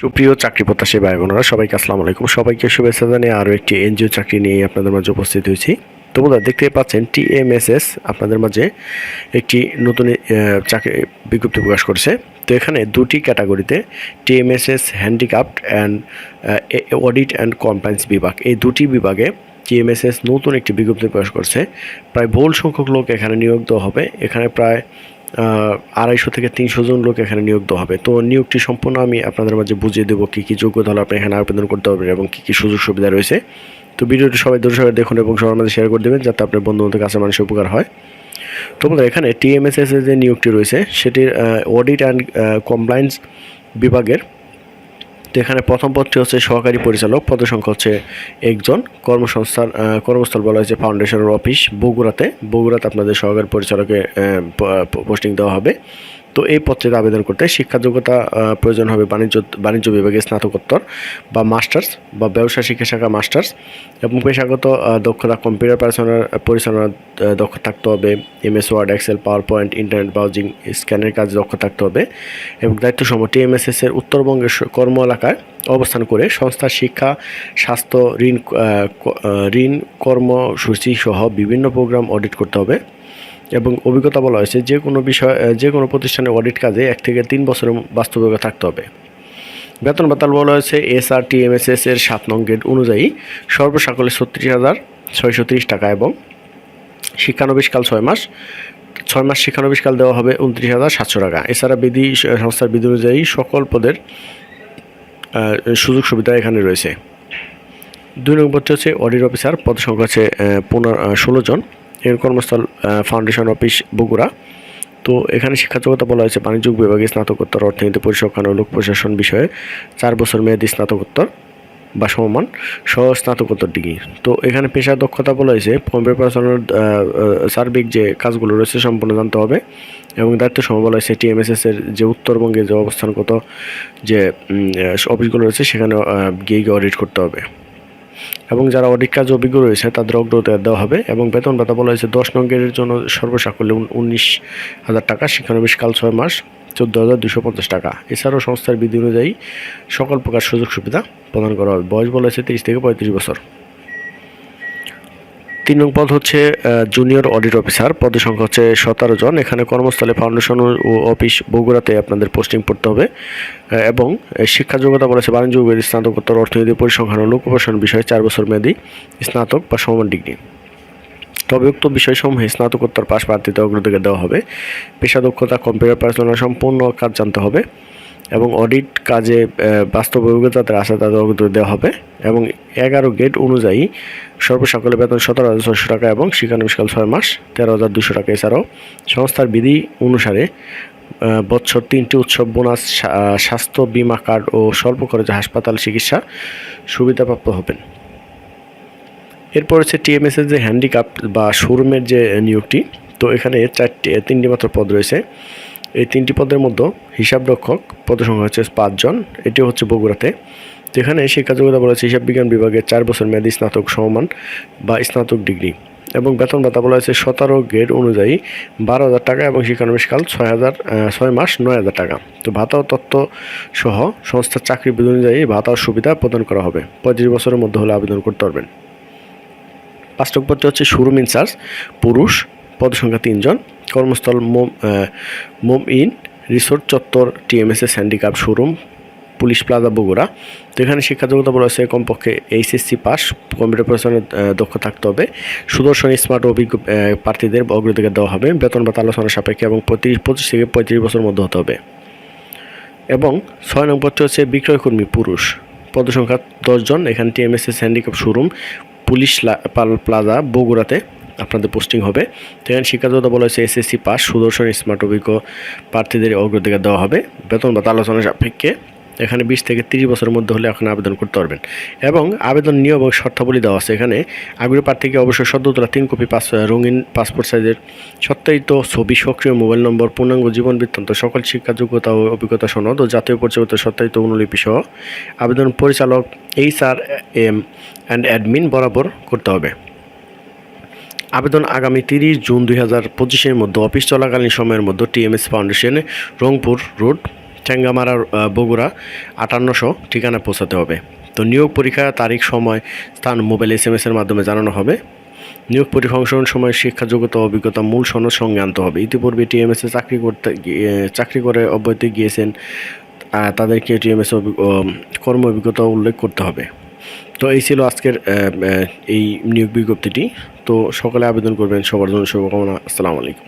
সুপ্রিয় চাকরি প্রত্যাশী ভাই বোনেরা সবাইকে আসসালামু আলাইকুম। সবাইকে শুভেচ্ছা জানিয়ে আরও একটি এনজিও চাকরি নিয়ে আপনাদের মাঝে উপস্থিত হয়েছি। তো বন্ধুরা, দেখতে পাচ্ছেন টিএমএসএস আপনাদের মাঝে একটি নতুন চাকরি বিজ্ঞপ্তি প্রকাশ করেছে। তো এখানে দুটি ক্যাটাগরিতে TMSS handicapped and audit and compliance বিভাগ। এই দুটি বিভাগে টিএমএসএস নতুন একটি বিজ্ঞপ্তি প্রকাশ করছে। প্রায় বহুল সংখ্যক লোক এখানে নিয়োগ দেওয়া হবে। এখানে প্রায় আড়াইশো থেকে তিনশো জন লোক এখানে নিয়োগ দেওয়া হবে। তো নিয়োগটি সম্পূর্ণ আমি আপনাদের মাঝে বুঝিয়ে দেবো কী কী যোগ্যতা হলে আপনি এখানে আবেদন করতে পারবেন এবং কী কী সুযোগ সুবিধা রয়েছে। তো ভিডিওটি সবাই দূর সবাই দেখুন এবং সবার মাঝে শেয়ার করে দেবেন যাতে আপনার বন্ধুবান্ধব কাছে মানুষের উপকার হয়। তো বন্ধুরা, এখানে টিএমএসএস যে নিয়োগটি রয়েছে, সেটির অডিট অ্যান্ড কমপ্লায়েন্স বিভাগের তো এখানে প্রথম পদটি হচ্ছে সহকারী পরিচালক। পদসংখ্যা হচ্ছে একজন। কর্মসংস্থান কর্মস্থল বলা হয়েছে ফাউন্ডেশনের অফিস বগুড়াতে। বগুড়াতে আপনাদের সহকারী পরিচালকের পোস্টিং দেওয়া হবে। তো এই পদটিতে আবেদন করতে শিক্ষা যোগ্যতা প্রয়োজন হবে বাণিজ্য বাণিজ্য বিভাগে স্নাতকোত্তর বা মাস্টার্স বা ব্যবসা শিক্ষা শাখা মাস্টার্স এবং পেশাগত দক্ষতা কম্পিউটার পার্সোনাল পরিচালনার আহ, দক্ষ থাকতে হবে MS Word Excel PowerPoint internet browsing স্ক্যানের কাজে দক্ষ থাকতে হবে এবং দায়িত্ব সময় টিএমএসএস এর উত্তরবঙ্গের কর্ম এলাকায় অবস্থান করে সংস্থার শিক্ষা স্বাস্থ্য ঋণ ঋণ কর্মসূচি সহ বিভিন্ন প্রোগ্রাম অডিট করতে হবে। এবং অভিজ্ঞতা বলা হয়েছে যে কোনো বিষয় যে কোনো প্রতিষ্ঠানের অডিট কাজে এক থেকে তিন বছরের বাস্তব অভিজ্ঞতা থাকতে হবে। বেতন ভাতাল বলা হয়েছে S R T M S S এর সাত নং গেট অনুযায়ী সর্বসাকলে ছত্রিশ হাজার ছয়শো তিরিশ টাকা এবং শিক্ষানবিশকাল ছয় মাস ছয় মাস শিক্ষানবিশকাল দেওয়া হবে উনত্রিশ হাজার সাতশো টাকা। এছাড়া বিধি সংস্থার বিধি অনুযায়ী সকল পদের সুযোগ সুবিধা এখানে রয়েছে। দুই নম্বরটি হচ্ছে অডিট অফিসার, পদ সংখ্যা হচ্ছে পনেরো ষোলো জন। এর কর্মস্থল ফাউন্ডেশন অফিস বগুড়া। তো এখানে শিক্ষা যোগ্যতা বলা হয়েছে বাণিজ্য বিভাগে স্নাতকোত্তর অর্থনীতি পরিসংখ্যান ও লোক প্রশাসন বিষয়ে চার বছর মেয়াদী স্নাতকোত্তর বা সমমান সহ স্নাতকোত্তর ডিগ্রি। তো এখানে পেশা দক্ষতা বলা হয়েছে, কম্পিউটার পড়াশোনার সার্বিক যে কাজগুলো রয়েছে সম্পূর্ণ জানতে হবে এবং দায়িত্ব সময় বলা হয়েছে টিএমএসএস এর যে উত্তরবঙ্গে যে অবস্থানগত যে অফিসগুলো রয়েছে সেখানে গিয়ে গিয়ে অডিট করতে হবে। এবং যারা অডিট কাজ অভিজ্ঞ রয়েছে, তাদের অগ্রতা দেওয়া হবে এবং বেতন ভাতা বলা হয়েছে দশ নঙ্গের জন্য সর্বসাকল্যে উন- উনিশ হাজার টাকা শিক্ষানবিশ কাল ছয় মাস, চোদ্দ হাজার দুশো পঞ্চাশ টাকা। এছাড়াও সংস্থার বিধি অনুযায়ী সকল প্রকার সুযোগ সুবিধা প্রদান করা হবে। বয়স বলা হয়েছে তিরিশ থেকে পঁয়ত্রিশ বছর। তিন নং পদ হচ্ছে জুনিয়র অডিট অফিসার পদের সংখ্যা হচ্ছে সতেরো জন। এখানে কর্মস্থলে ফাউন্ডেশন ও অফিস বগুড়াতে আপনাদের পোস্টিং পড়তে হবে। এবং শিক্ষা যোগ্যতা বলেছে বাণিজ্য স্নাতকোত্তর অর্থনীতি পরিসংখ্যান ও লোকপ্রশাসন বিষয়ে চার বছর মেয়াদী স্নাতক বা সমান ডিগ্রি। তবে উক্ত বিষয়সমূহে স্নাতকোত্তর পাশ প্রার্থীতে অগ্রাধিকার দেওয়া হবে। পেশা দক্ষতা কম্পিউটার পার্সোনাল সম্পূর্ণ কাজ জানতে হবে। এবং অডিট কাজে বাস্তব অভিজ্ঞতা যাদের আছে তাদের অগ্রাধিকার দেওয়া হবে এবং এগারো গেট অনুযায়ী সর্বসকলে বেতন সতেরো হাজার ছশো টাকা এবং শিক্ষানবিষ্কাল ছয় মাস তেরো হাজার দুশো টাকা। এছাড়াও সংস্থার বিধি অনুসারে বছর তিনটি উৎসব, বোনাস স্বাস্থ্য বীমা কার্ড ও স্বল্প খরচে হাসপাতাল চিকিৎসা সুবিধাপ্রাপ্ত হবেন। এরপর হচ্ছে টিএমএসের যে হ্যান্ডিক্যাপ বা শোরুমের যে নিয়োগটি, তো এখানে চারটি, তিনটি মাত্র পদ রয়েছে। এই তিনটি পদের মধ্যে হিসাবরক্ষক পদসংখ্যা হচ্ছে পাঁচজন এটি হচ্ছে বগুড়াতে। যেখানে এখানে শিক্ষা যোগ্যতা বলা হচ্ছে হিসাব বিজ্ঞান বিভাগে চার বছর মেয়াদী স্নাতক সমমান বা স্নাতক ডিগ্রি এবং বেতন ভাতা বলা হয়েছে সতেরো গ্রেড অনুযায়ী বারো হাজার টাকা এবং শিক্ষানবিশকাল ছয় হাজার ছয় মাস নয় হাজার টাকা। তো ভাতা ও তত্ত্ব সহ সংস্থার চাকরি বিধি অনুযায়ী ভাতা সুবিধা প্রদান করা হবে। পঁয়ত্রিশ বছরের মধ্যে হলে আবেদন করতে পারবেন। পাঁচটক পদটি হচ্ছে শোরুম ইনচার্জ পুরুষ। পদসংখ্যা তিনজন। কর্মস্থল মোম মোম ইন রিসোর্ট চত্বর TMSS handicap showroom police plaza Bogura. তো এখানে শিক্ষা যোগ্যতা বলা হয়েছে কমপক্ষে এইচএসসি পাস কম্পিউটার আহ, দক্ষ থাকতে হবে। সুদর্শন স্মার্ট অভিজ্ঞ প্রার্থীদের অগ্রাধিকার দেওয়া হবে। বেতন ভাতা আলোচনা সাপেক্ষে এবং পঁয়ত্রিশ পঁচিশ থেকে পঁয়ত্রিশ বছর মধ্যে হতে হবে। এবং ছয় নম্বরটি হচ্ছে বিক্রয়কর্মী পুরুষ। পদসংখ্যা দশজন। এখানে টিএমএসএস হ্যান্ডিক্যাপ শোরুম পুলিশ পাল- প্লাজা বগুড়াতে। আপনাদের পোস্টিং হবে। তো এখানে শিক্ষাগত বলা হয়েছে, এসএসসি পাস, সুদর্শন, স্মার্ট, অভিজ্ঞ প্রার্থীদের অগ্রাধিকার দেওয়া হবে। বেতন বা আলোচনা সাপেক্ষে এখানে বিশ থেকে তিরিশ বছরের মধ্যে হলে এখন আবেদন করতে পারবেন। এবং আবেদন নিয়ম এবং শর্তাবলী দেওয়া আছে এখানে। আগ্রহী প্রার্থীকে অবশ্যই সদ্য তোলা তিন কপি পাস রঙিন পাসপোর্ট সাইজের সত্যায়িত ছবি, সক্রিয় মোবাইল নম্বর, পূর্ণাঙ্গ জীবন বৃত্তান্ত, সকল শিক্ষা যোগ্যতা ও অভিজ্ঞতা সনদ ও জাতীয় পরিচয়পত্র সত্যায়িত অনুলিপি সহ আবেদন পরিচালক H R M and admin বরাবর করতে হবে। আবেদন আগামী তিরিশ জুন দুই হাজার পঁচিশের মধ্যে অফিস চলাকালীন সময়ের মধ্যে টিএমএস ফাউন্ডেশনে রংপুর রোড চ্যাঙ্গামারার আহ, বগুড়া আটান্নশো ঠিকানা পৌঁছাতে হবে। তো নিয়োগ পরীক্ষা তারিখ সময় স্থান মোবাইল এস এম এর মাধ্যমে জানানো হবে। নিয়োগ পরীক্ষা অংশগ্রহণ সময় শিক্ষা যোগ্যতা অভিজ্ঞতা মূল সনদ সঙ্গে আনতে হবে। ইতিপূর্বে টিএমএসে চাকরি করতে চাকরি করে অব্যাহতি গিয়েছেন তাদেরকে টিএমএস কর্ম অভিজ্ঞতা উল্লেখ করতে হবে। তো এই ছিল আজকের এই নিয়োগ বিজ্ঞপ্তিটি। তো সকালে আবেদন করবেন, সবার জন্য শুভকামনা। আসসালামু আলাইকুম।